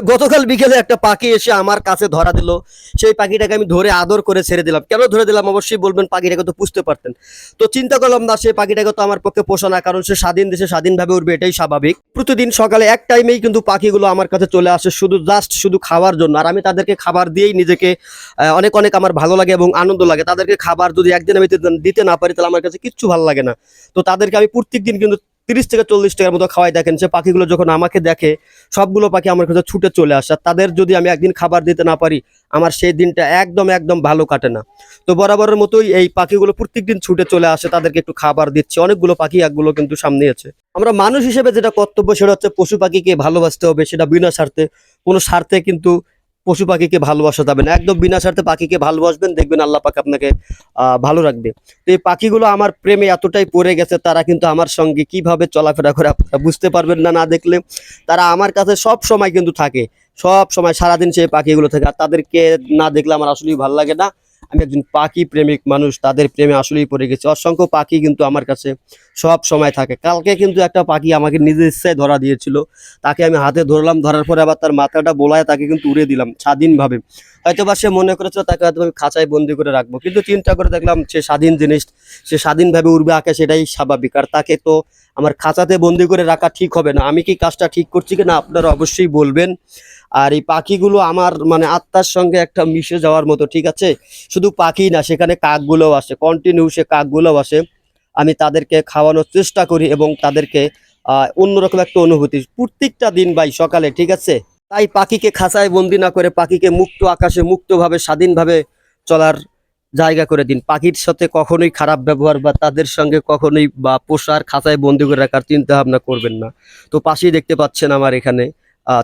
গতকাল বিকেলে একটা পাখি এসে আমার কাছে ধরা দিল। সেই পাখিটাকে আমি ধরে আদর করে ছেড়ে দিলাম। কেন ধরে দিলাম? অবশ্যই বলবেন, পাখিটাকে তো পুষতে পারতেন। তো চিন্তা করলাম না, সেই পাখিটাকে তো আমার পক্ষে পোষা না, কারণ সে স্বাধীন দেশে স্বাধীনভাবে উঠবে, এটাই স্বাভাবিক। প্রতিদিন সকালে এক টাইমেই কিন্তু পাখিগুলো আমার কাছে চলে আসে, শুধু জাস্ট শুধু খাওয়ার জন্য। আর আমি তাদেরকে খাবার দিয়েই নিজেকে অনেক অনেক আমার ভালো লাগে এবং আনন্দ লাগে। তাদেরকে খাবার যদি একদিন আমি দিতে- না পারি, তাহলে আমার কাছে কিচ্ছু ভালো লাগে না। তো তাদেরকে আমি প্রত্যেক দিন কিন্তু তিরিশ থেকে চল্লিশ টাকার মতো খাওয়াই দেখেন। সে পাখিগুলো যখন আমাকে দেখে, সবগুলো পাখি আমার কাছে ছুটে চলে আসে। তাদের যদি আমি একদিন খাবার দিতে না পারি, আমার সেই দিনটা একদম একদম ভালো কাটে না। তো বরাবরের মতোই এই পাখিগুলো প্রত্যেক দিন ছুটে চলে আসে, তাদেরকে একটু খাবার দিচ্ছে। অনেকগুলো পাখি একগুলো কিন্তু সামনে আছে। আমরা মানুষ হিসেবে যেটা কর্তব্য, সেটা হচ্ছে পশু পাখিকে ভালোবাসতে হবে, সেটা বিনা স্বার্থে। কোনো স্বার্থে কিন্তু পশু পাখিকে ভালোবাসা যাবে না। একদম বিনা স্বার্থে পাখিকে ভালোবাসবেন, দেখবেন আল্লাহ পাখি আপনাকে ভালো রাখবে। তো এই পাখিগুলো আমার প্রেমে এতটাই পড়ে গেছে, তারা কিন্তু আমার সঙ্গে কীভাবে চলাফেরা করে আপনারা বুঝতে পারবেন না না দেখলে। তারা আমার কাছে সব সময় কিন্তু থাকে, সব সময় সারাদিন সেই পাখিগুলো থাকে, আর তাদেরকে না দেখলে আমার আসলেই ভালো লাগে না। আমি একজন পাখি প্রেমিক মানুষ, তাদের প্রেমে আসলেই পড়ে গেছি। অসংখ্য পাখি কিন্তু আমার কাছে সব সময় থাকে। কালকে কিন্তু একটা পাখি আমাকে নিজের ইচ্ছায় ধরা দিয়েছিল। তাকে আমি হাতে ধরলাম, ধরার পরে আবার তার মাথাটা বোলায় তাকে কিন্তু উড়ে দিলাম স্বাধীনভাবে। হয়তো বা সে মনে করেছিল তাকে হয়তো খাঁচায় বন্দি করে রাখব। কিন্তু চিন্তা করে দেখলাম সে স্বাধীন জিনিস, সে স্বাধীনভাবে উড়বে আঁকে সেটাই স্বাভাবিক। আর তাকে তো আমার খাঁচাতে বন্দি করে রাখা ঠিক হবে না। আমি কি কাজটা ঠিক করছি কিনা আপনারা অবশ্যই বলবেন। আর এই পাখিগুলো আমার মানে আত্মার সঙ্গে একটা মিশে যাওয়ার মতো, ঠিক আছে? শুধু পাখি না, সেখানে কাকগুলোও আসে। কন্টিনিউ সে কাকগুলোও আসে। আমি তাদেরকে খাওয়ানোর চেষ্টা করি এবং তাদেরকে অন্যরকম একটা অনুভূতি। প্রত্যেকটা দিন ভাই সকালে, ঠিক আছে? তাই পাখিকে খাঁচায় বন্দি না করে পাখিকে মুক্ত আকাশে মুক্তভাবে, স্বাধীনভাবে চলার জায়গা করে দিন। পাখির সাথে কখনোই খারাপ ব্যবহার বা তাদের সঙ্গে কখনোই বা পোষার খাঁচায় বন্দি করে রাখার চিন্তা ভাবনা করবেন না। তো পাশেই দেখতে পাচ্ছেন আমার এখানে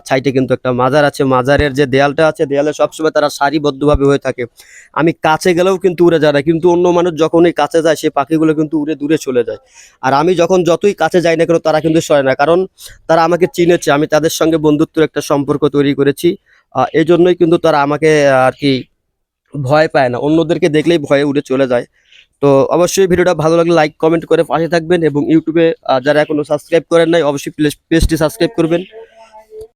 সাইডে কিন্তু একটা মাজার আছে। মাজারের যে দেয়ালটা আছে, দেয়ালে সবসময় তারা সারিবদ্ধভাবে হয়ে থাকে। আমি কাছে গেলেও কিন্তু উড়ে যায় না, কিন্তু অন্য মানুষ যখনই কাছে যায়, সেই পাখিগুলো কিন্তু উড়ে দূরে চলে যায়। আর আমি যখন যতই কাছে যাই না কেন, তারা কিন্তু সরে না, কারণ তারা আমাকে চিনেছে। আমি তাদের সঙ্গে বন্ধুত্বের একটা সম্পর্ক তৈরি করেছি। এই জন্যই কিন্তু তারা আমাকে, আর কি, ভয় পায় না। অন্যদেরকে দেখলেই ভয়ে উড়ে চলে যায়। তো অবশ্যই ভিডিওটা ভালো লাগলে লাইক কমেন্ট করে পাশে থাকবেন এবং ইউটিউবে যারা এখনও সাবস্ক্রাইব করেন নাই, অবশ্যই প্লেস পেজটি সাবস্ক্রাইব করবেন।